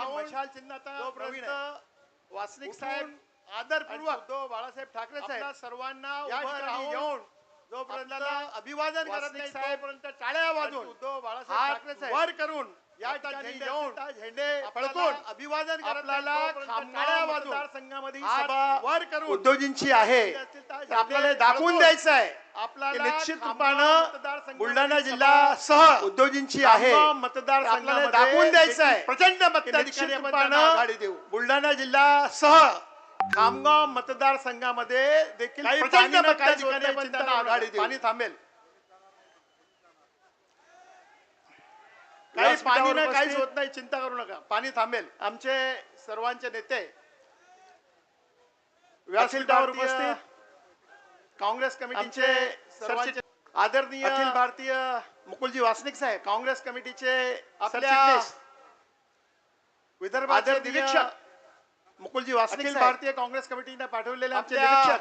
राहून मशाल चिन्हाचा जो प्रवीण वासनिक साहेब आदरपूर्वक उद्धव बाळासाहेब ठाकरे साहेब सर्वांना येऊन जोपर्यंत अभिवादन करत नाही साहेब तोपर्यंत टाळ्या वाजून उद्धव बाळासाहेब ठाकरे साहेब वर करून या ठिकाणी येऊन झेंडे अभिवादन आपल्याला मतदारसंघामध्ये वर करून उद्धवजींची आहे. आपल्याला दाखवून द्यायचं आहे. आपल्याला निश्चित रूपानं बुलढाणा सभा जिल्ह्यासह उद्धवजींची आहे. आपल्याला दाखवून द्यायचं आहे. प्रचंड निश्चित आपण देऊ. बुलढाणा जिल्ह्यासह खामगाव मतदारसंघामध्ये देखील प्रचंड पाणी न काही मताधिकारी होत नाही, आपण चिंता त्यांना करू नका. आघाडी देऊ. पाणी थांबेल. काही पाणी नाही काहीच होत नाही चिंता करू नका. पाणी थांबेल. आमचे सर्वांचे नेते व्यासपीठावर उपस्थित काँग्रेस कमिटीचे सर्वांचे आदरणीय अखिल भारतीय मुकुलजी वासनिक साहेब काँग्रेस कमिटीचे आपल्या आदरणीय निरीक्षक मुकुलजी वासनिक भारतीय काँग्रेस कमिटीने पाठवलेले आमचे निरीक्षक.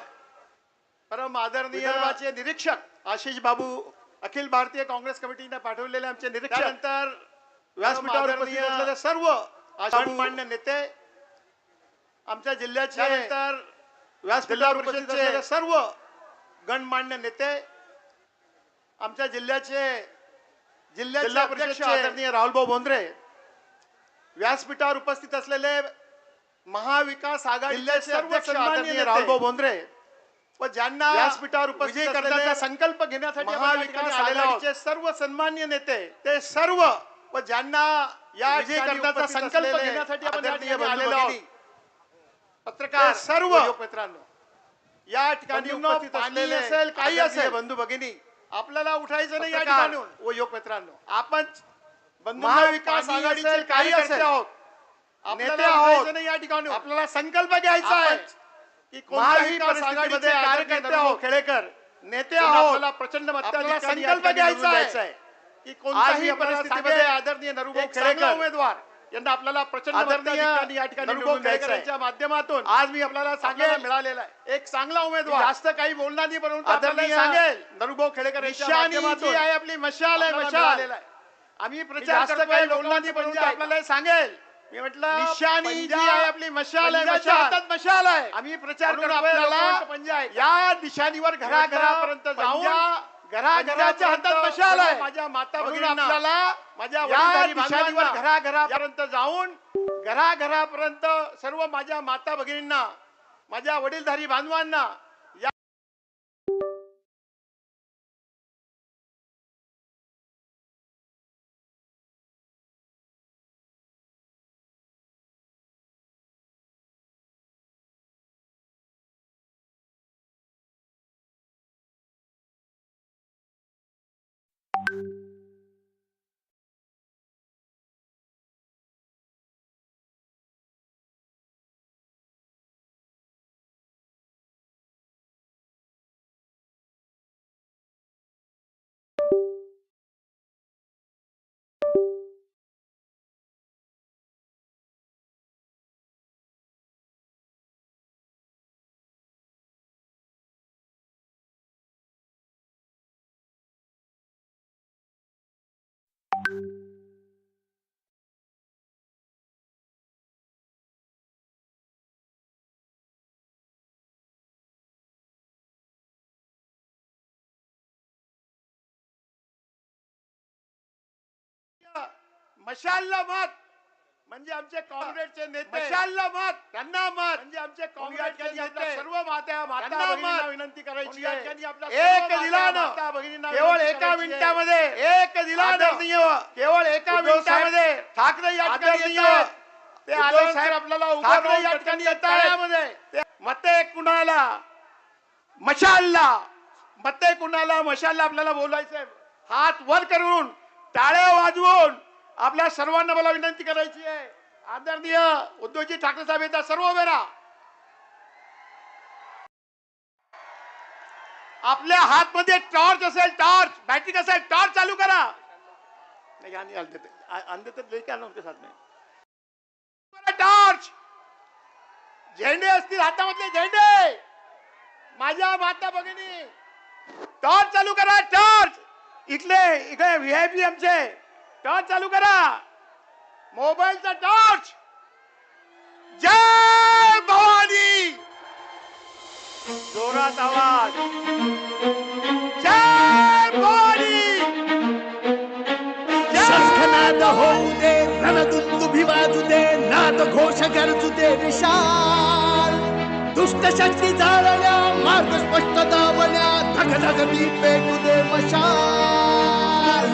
परम आदरणीय निरीक्षक आशिष बाबू अखिल भारतीय काँग्रेस कमिटीने पाठवलेले आमचे निरीक्षक. त्यानंतर व्यासपीठावर सर्व सन्मान्य नेते आमच्या जिल्ह्याचे त्यानंतर जिल्हा व्यासपीठावर परिषदचे सर्व गणमान्य नेते आमच्या जिल्ह्याचे जिल्हा अध्यक्ष परिषदचे आदरणीय राहुलभाऊ बोंद्रे व्यासपीठावर उपस्थित असलेले महाविकास आघाडीचे जिल्ह्याचे अध्यक्ष आदरणीय राहुलभाऊ बोंद्रे व ज्यांना व्यासपीठावर उपस्थित करण्याचा संकल्प घेण्यासाठी महाविकास. आघाडीचे सर्व सन्मान्य नेते ते सर्व व ज्यांना या विजयी ठिकाणी करण्याचा संकल्प घेण्यासाठी आपण आलेलो पत्रकार सर्व मित्रांनो या ठिकाणी उपस्थित पाणी असलेले असेल, काही असेल. बंधू भगिनी आपल्याला उठायचं नाही या ठिकाणी व युवक मित्रांनो आपण महाविकास आघाडीचे काही असेल. आहोत आपल्याला नेते आहोत. या ठिकाणी आपल्याला संकल्प घ्यायचा आहे की कोणत्याही महाविकास आघाडीचे परिस्थितीमध्ये कार्यकर्ते आहोत. खेळेकर नेते आहोत. आपल्याला प्रचंड संकल्प घ्यायचा आहे. की कोणत्याही परिस्थितीमध्ये आदरणीय नरुभाऊ खेडेकर उमेदवार यांना आपल्याला प्रचंड आदरणीय या ठिकाणी माध्यमातून आज मी आपल्याला सांगेल मिळालेला आहे. एक चांगला उमेदवार. जास्त काही बोलणार नाही परंतु आदरणीय सांगेल. नरुभाऊ खेडेकर जी आहे आपली मशाल आहे मशाल. आम्ही प्रचार काही बोलणार नाही परंतु आपल्याला सांगेल. मी म्हटलं निशाणी जी आहे आपली मशाल आहे पंजाच्या हातात मशाल आहे. आम्ही प्रचार म्हणून करतोय आपल्याला या दिशानीवर घराघरापर्यंत जाऊन घराघराच्या हातात मशाल आहे. माझ्या माता म्हणून भगिनींना आपल्याला माझ्या या वडीलधारी दिशानीवर बांधवांना घराघरापर्यंत जाऊन घराघरापर्यंत सर्व माझ्या माता भगिनींना माझ्या वडीलधारी बांधवांना मशालला मत म्हणजे आमचे काँग्रेसचे नेते. मशालला मत त्यांना मत. म्हणजे आमचे काँग्रेसचे नेते. सर्व मात्या माता मत. विनंती करायची. आपल्या एक दिलानं. केवळ एका. मिनिटामध्ये. एक दिलानं. केवळ एका मिनिटामध्ये ठाकरे या ठिकाणी. ते आले साहेब आपल्याला ठाकरे या ठिकाणी प्रचंड येत आहेत. तळ्यामध्ये. ते मते कुणाला? मशालला. मते कुणाला? मशालला आपल्याला बोलायचंय हात वर करून टाळ्या वाजवून आपल्या सर्वांना मला विनंती करायची आहे. आदरणीय उद्धवजी ठाकरे साहेब येतात सर्व वेळा आपल्या हातमध्ये टॉर्च असेल टॉर्च. बॅटरी असेल टॉर्च चालू करा. नाही आणि ते. तर टॉर्च. झेंडे असतील हातामधले झेंडे. माझ्या माता भगिनी टॉर्च चालू करा टॉर्च. इथले इकडे व्हीआयपी आमचे टॉर्च चालू करा. मोबाईलचा टॉर्च. जय भवानी. जोरात आवाज. जय भवानी. शंखनाद होऊ दे रणदुंदुभी वाजू दे नाद घोष गरजू दे विशाल. दुष्ट शक्ती जाळल्या मार्ग स्पष्ट दावल्या धग धग पेटू दे मशाल.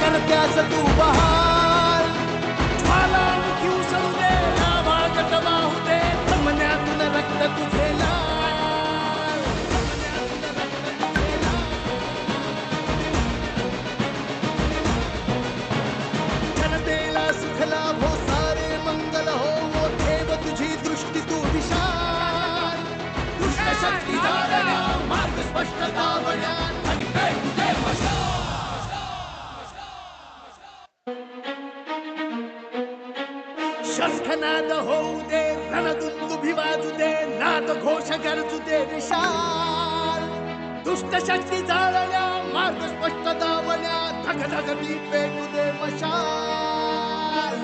जीवन तू पहा नाद होऊ दे रणदुंदुभी वाजू दे नाद घोष गरजू दे विशाल दुष्ट शक्ती जाळल्या मार्ग स्पष्ट दावल्या धग धग पेटू दे मशाल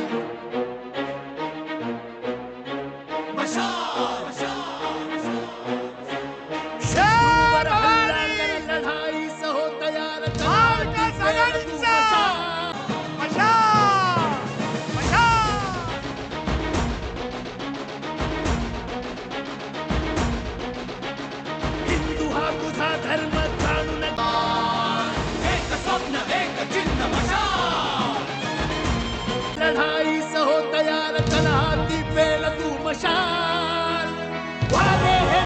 सहो